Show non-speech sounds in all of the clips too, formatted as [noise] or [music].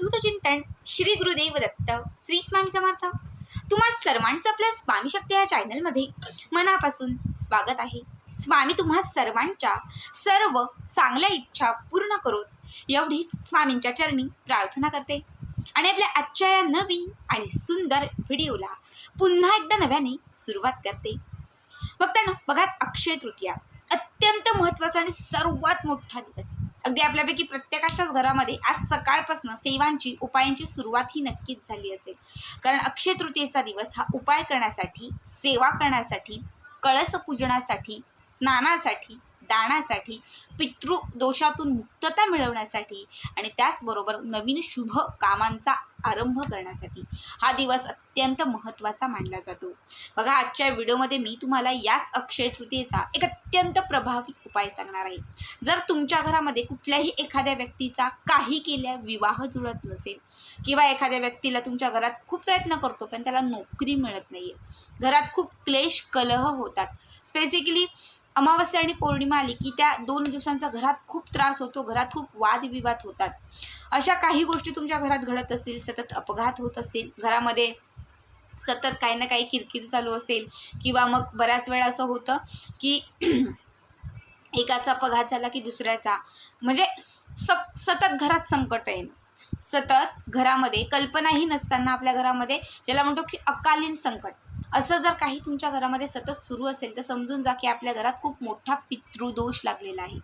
अवधूत चिंतन श्री गुरुदेव दत्त श्री स्वामी समर्थ. तुम्हा सर्वांचं आपल्या स्वामी शक्ती या चॅनलमध्ये मनापासून स्वागत आहे. स्वामी तुम्हा सर्वांच्या सर्व चांगल्या इच्छा पूर्ण करून एवढीच स्वामींच्या चरणी प्रार्थना करते. आणि आपल्या आजच्या या नवीन आणि सुंदर व्हिडिओला पुन्हा एकदा नव्याने सुरुवात करते. बघताना बघाच अक्षय तृतीया अत्यंत महत्त्वाचा आणि सर्वात मोठा दिवस. अगदी आपल्यापैकी प्रत्येकाच्याच घरामध्ये आज सकाळपासून सेवांची उपायांची सुरुवात ही नक्कीच झाली असेल. कारण अक्षय तृतीयेचा दिवस हा उपाय करण्यासाठी सेवा करण्यासाठी कळस पूजनासाठी स्नानासाठी दानासाठी पितृ दोषातून मुक्तता मिळवण्यासाठी आणि त्याचबरोबर नवीन शुभ कामांचा आरंभ करण्यासाठी. हा दिवस अत्यंत महत्त्वाचा मानला जातो. बघा आजच्या व्हिडिओमध्ये मी तुम्हाला याच अक्षय तृतीयेचा एक अत्यंत प्रभावी उपाय सांगणार आहे. जर तुमच्या घरामध्ये कुठल्याही एखाद्या व्यक्तीचा काही केल्या विवाह जुळत नसेल किंवा एखाद्या व्यक्तीला तुमच्या घरात खूप प्रयत्न करतो पण त्याला नोकरी मिळत नाही आहे घरात खूप क्लेश कलह होतात. स्पेसिकली अमावस्या आणि पौर्णिमा आली की त्या दोन दिवसांचा घरात खूप त्रास होतो घरात खूप वादविवाद होतात. अशा काही गोष्टी तुमच्या घरात घडत असतील सतत अपघात होत असतील घरामध्ये सतत काही ना काही किरकिर चालू असेल किंवा मग बऱ्याच वेळा असं होतं की [clears throat] एकाचा अपघात झाला की दुसऱ्याचा. म्हणजे स सतत घरात संकट येणं सतत घरामध्ये कल्पनाही नसताना आपल्या घरामध्ये ज्याला म्हणतो की अकालीन संकट. असं जर काही तुमच्या घरामध्ये सतत सुरू असेल तर समजून जा की आपल्या घरात खूप मोठा पितृदोष लागलेला आहे.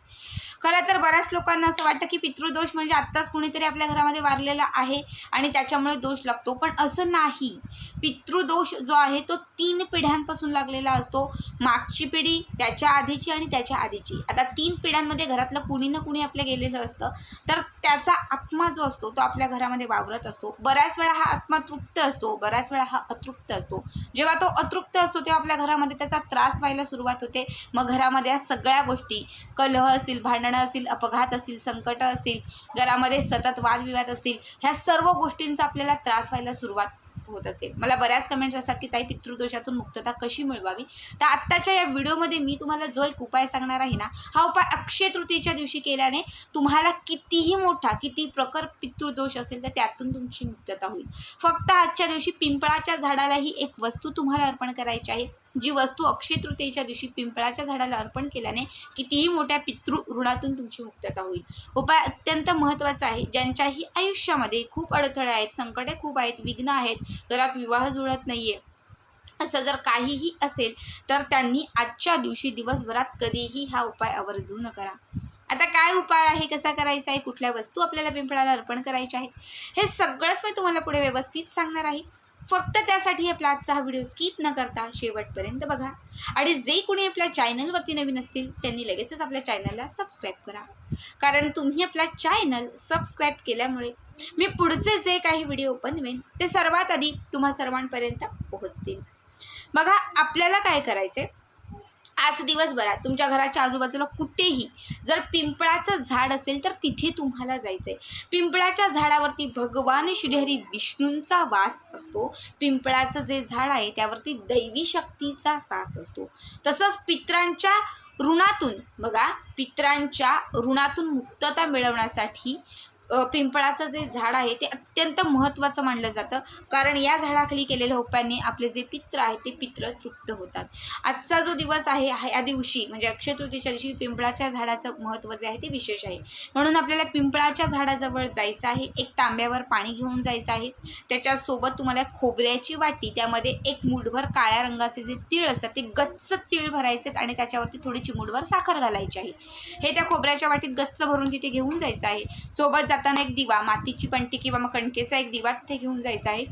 खरं तर बऱ्याच लोकांना असं वाटतं की पितृदोष म्हणजे आत्ताच कुणीतरी आपल्या घरामध्ये वारलेला आहे आणि त्याच्यामुळे दोष लागतो. पण असं नाही. पितृदोष जो आहे तो तीन पिढ्यांपासून लागलेला असतो. मागची पिढी त्याच्या आधीची आणि त्याच्या आधीची. आता तीन पिढ्यांमध्ये घरातलं कुणी ना कुणी आपलं गेलेलं असतं. तर त्याचा आत्मा जो असतो तो आपल्या घरामध्ये वावरत असतो. बऱ्याच वेळा हा आत्मा तृप्त असतो बऱ्याच वेळा हा अतृप्त असतो. जेव्हा तो अतृप्त असतो तेव्हा आपल्या घरामध्ये त्याचा त्रास व्हायला सुरुवात होते. मग घरामध्ये या सगळ्या गोष्टी कलह असतील भांडणं असतील अपघात असतील संकट असतील घरामध्ये सतत वादविवाद असतील ह्या सर्व गोष्टींचा आपल्याला त्रास व्हायला सुरुवात होत असते मला बऱ्याच कमेंट्स असतात की ताई पितृदोषातून मुक्तता कशी मिळवावी? तर आत्ताच्या या व्हिडिओमध्ये मी तुम्हाला जो एक उपाय सांगणार आहे ना हा उपाय अक्षय तृतीयेच्या दिवशी केल्याने तुम्हाला कितीही मोठा किती प्रकर पितृदोष असेल तर त्यातून तुमची मुक्तता होईल. फक्त आजच्या दिवशी पिंपळाच्या झाडालाही एक वस्तू तुम्हाला अर्पण करायची आहे. जी वस्तू अक्षय तृतीयेच्या दिवशी पिंपळाच्या झाडाला अर्पण केल्याने कितीही मोठ्या पितृ ऋणातून तुमची मुक्तता होईल. उपाय अत्यंत महत्त्वाचा आहे. ज्यांच्याही आयुष्यामध्ये खूप अडथळे आहेत संकटे खूप आहेत विघ्न आहेत घरात विवाह जुळत नाही आहे असं जर काहीही असेल तर त्यांनी आजच्या दिवशी दिवसभरात कधीही हा उपाय आवर्जून करा आता काय उपाय आहे कसा करायचा आहे कुठल्या वस्तू आपल्याला पिंपळाला अर्पण करायच्या आहेत हे सगळंच मी तुम्हाला पुढे व्यवस्थित सांगणार आहे. फक्त त्यासाठी या प्लॅटचा हा व्हिडिओ स्किप न करता शेवटपर्यंत बघा. आणि जे कोणी आपल्या चॅनलवरती नवीन असतील त्यांनी लगेचच आपल्या चॅनलला सबस्क्राईब करा. कारण तुम्ही आपला चॅनल सबस्क्राईब केल्यामुळे मी पुढचे जे काही व्हिडिओ बनवेन ते सर्वात आधी तुम्हा सर्वांपर्यंत पोहोचतील. बघा आपल्याला काय करायचं आहे आज दिवसभरात तुमच्या घराच्या आजूबाजूला कुठेही जर पिंपळाचं झाड असेल तर तिथे तुम्हाला जायचं आहे पिंपळाच्या झाडावरती भगवान श्रीहरी विष्णूंचा वास असतो. पिंपळाचं जे झाड आहे त्यावरती दैवी शक्तीचा सास असतो. तसंच पित्रांच्या ऋणातून बघा पित्रांच्या ऋणातून मुक्तता मिळवण्यासाठी पिंपळाचं जे झाड आहे ते अत्यंत महत्त्वाचं मानलं जातं. कारण या झाडाखाली केलेल्या उपायांनी आपले जे पित्र आहे ते पित्र तृप्त होतात. आजचा जो दिवस आहे हा- या दिवशी म्हणजे अक्षयतृतीयाच्या दिवशी पिंपळाच्या झाडाचं महत्त्व जे आहे ते विशेष आहे. म्हणून आपल्याला पिंपळाच्या झाडाजवळ जायचं आहे एक तांब्यावर पाणी घेऊन जायचं आहे. त्याच्यासोबत तुम्हाला खोबऱ्याची वाटी त्यामध्ये एक मुठभर काळ्या रंगाचे जे तीळ असतात ते गच्च तीळ भरायचे आणि त्याच्यावरती थोडी चिमूटभर साखर घालायची आहे. हे त्या खोबऱ्याच्या वाटीत गच्च भरून तिथे घेऊन जायचं आहे. सोबत जाताना एक दिवा मातीची पंटी किंवा मग कणकेचा एक दिवा तिथे घेऊन जायचा आहे.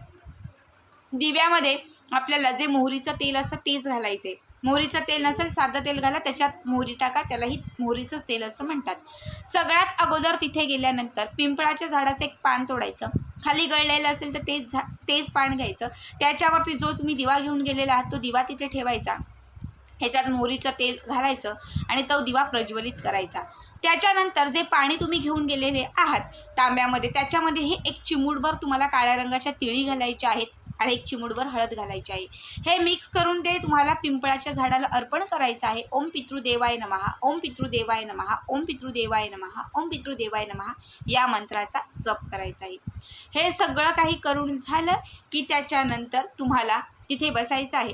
दिव्यामध्ये आपल्याला जे मोहरीचं तेल असतं तेच घालायचे. मोहरीचं तेल नसेल साधं तेल घाला त्याच्यात मोहरी टाका त्यालाही मोहरीचंच तेल असं म्हणतात. सगळ्यात अगोदर तिथे गेल्यानंतर पिंपळाच्या झाडाचं एक पान तोडायचं. खाली गळलेलं असेल तर तेच झा तेच पान घ्यायचं. त्याच्यावरती जो तुम्ही दिवा घेऊन गेलेला आहात तो दिवा तिथे ठेवायचा. ह्याच्यात मोहरीचं तेल घालायचं आणि तो दिवा प्रज्वलित करायचा. त्याच्यानंतर जे पाणी तुम्ही घेऊन गेलेले आहात तांब्यामध्ये त्याच्यामध्ये हे एक चिमूटभर तुम्हाला काळ्या रंगाच्या तिळी घालायच्या आहेत आणि एक चिमूडभर हळद घालायची आहे. हे मिक्स करून ते तुम्हाला पिंपळाच्या झाडाला अर्पण करायचं आहे. ओम पितृदेवाय नमहा ओम पितृदेवाय नमहा ओम पितृदेवाय नमहा ओम पितृदेवाय नमहा या मंत्राचा जप करायचा आहे. हे सगळं काही करून झालं की त्याच्यानंतर तुम्हाला तिथे बसायचं आहे.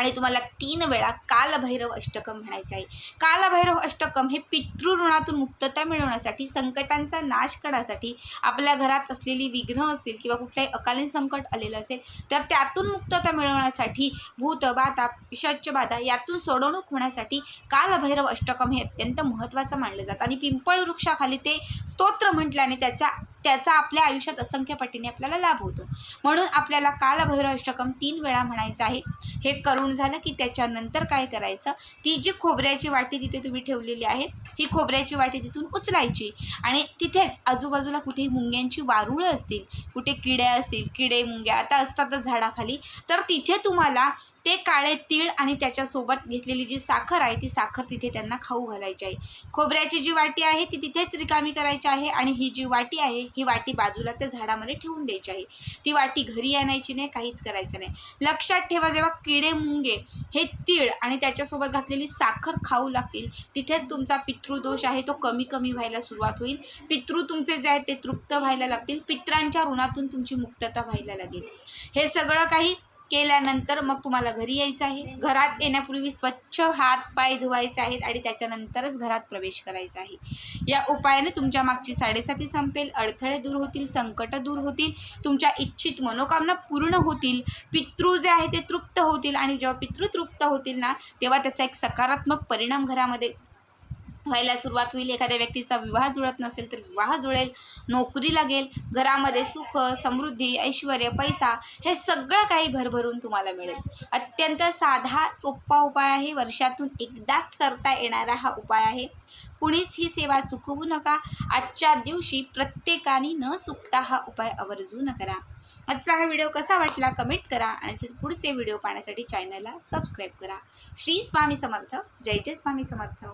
आणि तुम्हाला तीन वेळा कालभैरव अष्टकम म्हणायचं आहे. कालभैरव अष्टकम हे पितृऋणातून मुक्तता मिळवण्यासाठी संकटांचा नाश करण्यासाठी आपल्या घरात असलेली विघ्न असतील किंवा कुठल्याही अकालीन संकट आलेलं असेल तर त्यातून मुक्तता मिळवण्यासाठी भूत बाधा पिशाच्च बाधा यातून सोडवणूक होण्यासाठी कालभैरव अष्टकम हे अत्यंत महत्त्वाचं मानलं जातं. आणि पिंपळ वृक्षाखाली ते स्तोत्र म्हटल्याने त्याच्या त्याचा आपल्या आयुष्यात असंख्य पटीने आपल्याला लाभ होतो. म्हणून आपल्याला कालभैरव अष्टकम तीन वेळा म्हणायचं आहे. हे करून झालं की त्याच्यानंतर काय करायचं? ती जी खोबऱ्याची वाटी तिथे तुम्ही ठेवलेली आहे ही खोबऱ्याची वाटी तिथून उचलायची आणि तिथेच आजूबाजूला कुठेही मुंग्यांची वारुळं असतील कुठे किड्या असतील किडे मुंग्या आता असतातच झाडाखाली तर तिथे तुम्हाला ते काळे तीळ आणि त्याच्यासोबत घेतलेली जी साखर आहे ती साखर तिथे त्यांना खाऊ घालायची आहे. खोबऱ्याची जी वाटी आहे ती तिथेच रिकामी करायची आहे आणि ही जी वाटी आहे ही वाटी बाजूला त्या झाडामध्ये ठेवून द्यायची आहे. ती वाटी घरी आणायची नाही काहीच करायचं नाही. लक्षात ठेवा जेव्हा किडे मुंगे हे तीळ आणि त्याच्यासोबत घातलेली साखर खाऊ लागतील तिथेच तुमचा पितृदोष आहे तो कमी कमी व्हायला सुरुवात होईल. पितृ तुमचे जे आहेत ते तृप्त व्हायला लागतील. पित्रांच्या ऋणातून तुमची मुक्तता व्हायला लागेल. हे सगळं काही केल्यानंतर मग तुम्हाला घरी यायचं आहे. घरात येण्यापूर्वी स्वच्छ हात पाय धुवायचे आहेत आणि त्याच्यानंतरच घरात प्रवेश करायचा आहे. या उपायाने तुमच्या मागची साडेसाती संपेल अडथळे दूर होतील संकट दूर होतील तुमच्या इच्छित मनोकामना पूर्ण होतील पितृ जे आहे ते तृप्त होतील आणि जेव्हा पितृ तृप्त होतील ना तेव्हा त्याचा एक सकारात्मक परिणाम घरामध्ये व्हायला सुरुवात होईल एखाद्या व्यक्तीचा विवाह जुळत नसेल तर विवाह जुळेल नोकरी लागेल घरामध्ये सुख समृद्धी ऐश्वर पैसा हे सगळं काही भरभरून तुम्हाला मिळेल. अत्यंत साधा सोपा उपाय आहे. वर्षातून एकदाच करता येणारा हा उपाय आहे. कुणीच ही सेवा चुकवू नका. आजच्या दिवशी प्रत्येकाने न चुकता हा उपाय आवर्जून करा आजचा हा व्हिडिओ कसा वाटला कमेंट करा आणि असेच पुढचे व्हिडिओ पाहण्यासाठी चॅनलला सबस्क्राईब करा. श्री स्वामी समर्थ. जय जय स्वामी समर्थ.